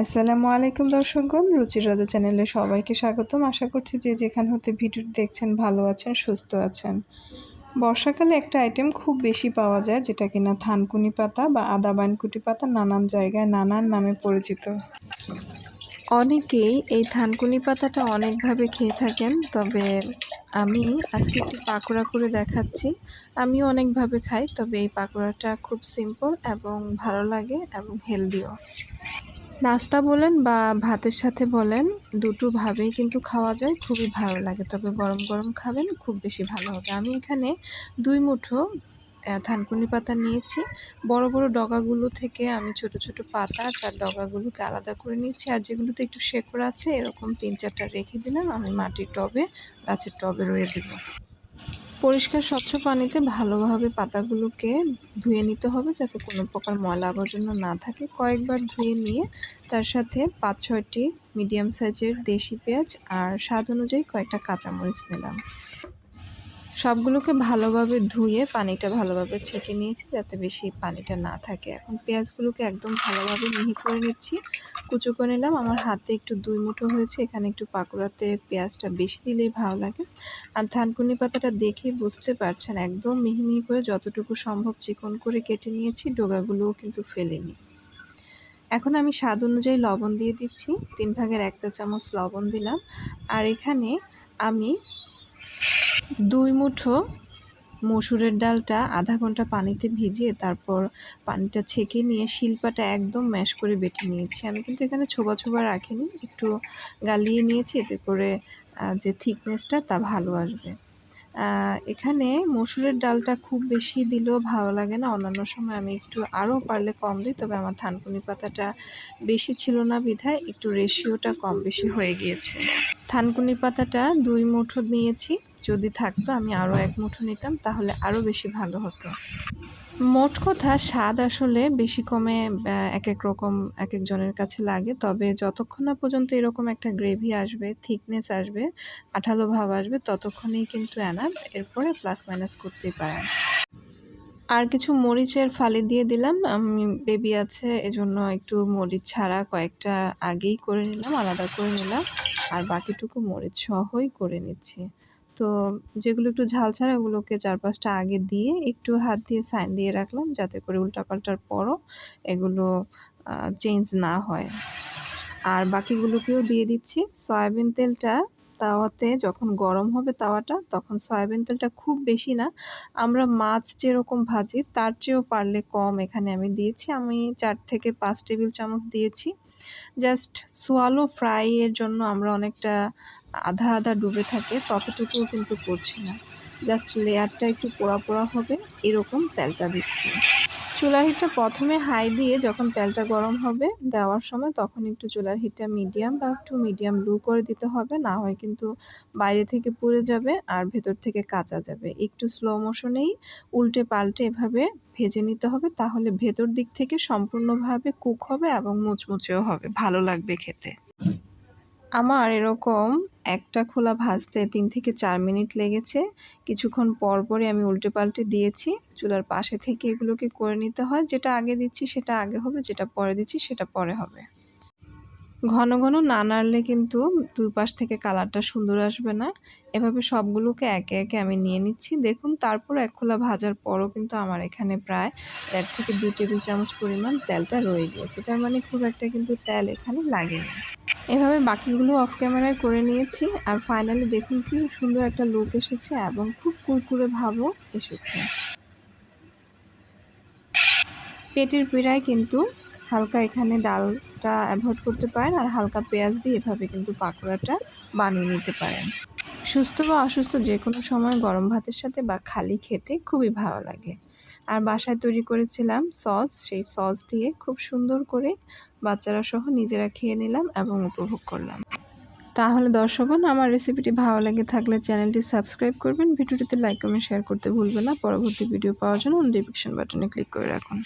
আসসালামু আলাইকুম দর্শকগণ রুচির রাজা চ্যানেলে সবাইকে স্বাগতম। আশা করছি যে যেখান হতে ভিডিওটি দেখছেন ভালো আছেন, সুস্থ আছেন। বর্ষাকালে একটা আইটেম খুব বেশি পাওয়া যায়, যেটা কিনা থানকুনি পাতা বা আদা বাইনকুটি পাতা নানান জায়গায় নানান নামে পরিচিত। অনেকেই এই থানকুনি পাতাটা অনেকভাবে খেয়ে থাকেন, তবে আমি আজকে একটু পাকোড়া করে দেখাচ্ছি। আমিও অনেকভাবে খাই, তবে এই পাকোড়াটা খুব সিম্পল এবং ভালো লাগে এবং হেলদিও নাস্তা বলেন বা ভাতের সাথে বলেন দুটোভাবেই কিন্তু খাওয়া যায়, খুবই ভালো লাগে। তবে গরম গরম খাবেন, খুব বেশি ভালো হবে। আমি এখানে দুই মুঠো থানকুনি পাতা নিয়েছি। বড় বড় ডগাগুলো থেকে আমি ছোট ছোট পাতা তার ডগাগুলোকে আলাদা করে নিয়েছি। আর যেগুলোতে একটু শেকড় আছে, এরকম তিন চারটা রেখে দিলাম। আমি মাটির টবে, গাছের টবে রয়ে দেবো পরিষ্কার, স্বচ্ছ পানিতে ভালোভাবে পাতাগুলোকে ধুয়ে নিতে হবে যাতে কোনো প্রকার ময়লা আবর্জনা না থাকে। কয়েকবার ধুয়ে নিয়ে তার সাথে পাঁচ ছয়টি মিডিয়াম সাইজের দেশি পেঁয়াজ আর স্বাদ অনুযায়ী কয়েকটা কাঁচামরিচ নিলাম। সবগুলোকে ভালোভাবে ধুয়ে পানিটা ভালোভাবে ছেঁকে নিয়েছি যাতে বেশি পানিটা না থাকে। এখন পেঁয়াজগুলোকে একদম ভালোভাবে মিহি করে নিচ্ছি। কুচো করে নিলাম। আমার হাতে একটু দুই মুঠো হয়েছে। এখানে একটু পাকুড়াতে পেঁয়াজটা বেশি দিলেই ভালো লাগে। আর থানকুনি পাতাটা দেখেই বুঝতে পারছেন, একদম মিহি মিহি করে যতটুকু সম্ভব চিকন করে কেটে নিয়েছি, ডোগাগুলোও কিন্তু ফেলেনি। এখন আমি স্বাদ অনুযায়ী লবণ দিয়ে দিচ্ছি। তিন ভাগের এক চা চামচ লবণ দিলাম। আর এখানে আমি দুই মুঠো মসুরের ডালটা আধা ঘণ্টা পানিতে ভিজিয়ে তারপর পানিটা ছেঁকে নিয়ে শিল্পাটা একদম ম্যাশ করে বেটে নিয়েছি। আমি কিন্তু এখানে ছোবা ছোবা রাখিনি, একটু গালিয়ে নিয়েছি, এতে করে যে থিকনেসটা তা ভালো আসবে। এখানে মসুরের ডালটা খুব বেশি দিলেও ভালো লাগে না। অন্যান্য সময় আমি একটু আরও পারলে কম দিই, তবে আমার থানকুনি পাতাটা বেশি ছিল না বিধায় একটু রেশিওটা কম বেশি হয়ে গিয়েছে। থানকুনি পাতাটা দুই মুঠো নিয়েছি, যদি থাকতো আমি আরও এক মুঠো নিতাম, তাহলে আরও বেশি ভালো হতো। মোট কথা স্বাদ আসলে বেশি কমে এক এক রকম এক একজনের কাছে লাগে। তবে যতক্ষণ না পর্যন্ত এরকম একটা গ্রেভি আসবে, থিকনেস আসবে, আঠালো ভাব আসবে, ততক্ষণেই কিন্তু এনার এরপরে প্লাস মাইনাস করতেই পারেন। আর কিছু মরিচের ফালি দিয়ে দিলাম। আমি বেবি আছে, এজন্য একটু মরিচ ছাড়া কয়েকটা আগেই করে নিলাম, আলাদা করে নিলাম। আর বাকিটুকু মরিচ সহই করে নিচ্ছি। তো যেগুলো একটু ঝাল ছাড়া ওগুলোকে চার পাঁচটা আগে দিয়ে একটু হাত দিয়ে সাইন দিয়ে রাখলাম যাতে করে উল্টাপাল্টার পরও এগুলো চেঞ্জ না হয়। আর বাকিগুলোকেও দিয়ে দিচ্ছি। সয়াবিন তেলটা তাওয়াতে যখন গরম হবে তাওয়াটা, তখন সয়াবিন তেলটা খুব বেশি না। আমরা মাছ যেরকম ভাজি, তার চেয়েও পারলে কম এখানে আমি দিয়েছি। আমি চার থেকে পাঁচ টেবিল চামচ দিয়েছি। জাস্ট সোয়ালো ফ্রাইয়ের জন্য আমরা অনেকটা আধা আধা ডুবে থাকে, ততটুকুও কিন্তু করছি না। জাস্ট লেয়ারটা একটু পোড়া পোড়া হবে, এরকম তেলটা দিচ্ছি। চুলার হিটটা প্রথমে হাই দিয়ে যখন তেলটা গরম হবে দেওয়ার সময় তখন একটু চুলার হিটটা মিডিয়াম বা একটু মিডিয়াম লো করে দিতে হবে, না হয় কিন্তু বাইরে থেকে পুড়ে যাবে আর ভেতর থেকে কাঁচা যাবে। একটু স্লো মোশনেই উল্টে পাল্টে এভাবে ভেজে নিতে হবে, তাহলে ভেতর দিক থেকে সম্পূর্ণভাবে কুক হবে এবং মুচমুচেও হবে। ভালো লাগবে খেতে। আমার এরকম একটা খোলা ভাজতে তিন থেকে চার মিনিট লেগেছে। কিছুক্ষণ পর পরে আমি উল্টে পাল্টে দিয়েছি। চুলার পাশে থেকে এগুলোকে করে নিতে হয়। যেটা আগে দিচ্ছি সেটা আগে হবে, যেটা পরে দিচ্ছি সেটা পরে হবে। ঘন ঘন না নাড়লে কিন্তু দুই পাশ থেকে কালারটা সুন্দর আসবে না। এভাবে সবগুলোকে একে একে আমি নিয়ে নিচ্ছি। দেখুন, তারপর এক খোলা ভাজার পরও কিন্তু আমার এখানে প্রায় এক থেকে দুই টেবিল চামচ পরিমাণ তেলটা রয়ে গিয়েছে। তার মানে খুব একটা কিন্তু তেল এখানে লাগেনি। এভাবে বাকিগুলো অফ ক্যামেরায় করে নিয়েছি আর ফাইনালি দেখুন কি সুন্দর একটা লুক এসেছে এবং খুব কুরকুরে ভাবও এসেছে। পেটের পীড়ায় কিন্তু হালকা এখানে ডালটা অ্যাভয়েড করতে পারেন আর হালকা পেঁয়াজ দিয়ে এভাবে কিন্তু পাকোড়াটা বানিয়ে নিতে পারেন। সুস্থ বা অসুস্থ যে কোনো সময় গরম ভাতের সাথে বা খালি খেতে খুবই ভালো লাগে। আর বাসায় তৈরি করেছিলাম সস, সেই সস দিয়ে খুব সুন্দর করে বাচ্চারা সহ নিজেরা খেয়ে নিলাম এবং উপভোগ করলাম। তাহলে দর্শকগণ, আমার রেসিপিটি ভালো লাগে থাকলে চ্যানেলটি সাবস্ক্রাইব করবেন, ভিডিওটিতে লাইক কমেন্ট শেয়ার করতে ভুলবেন না। পরবর্তী ভিডিও পাওয়ার জন্য ডিসক্রিপশন বাটনে ক্লিক করে রাখুন।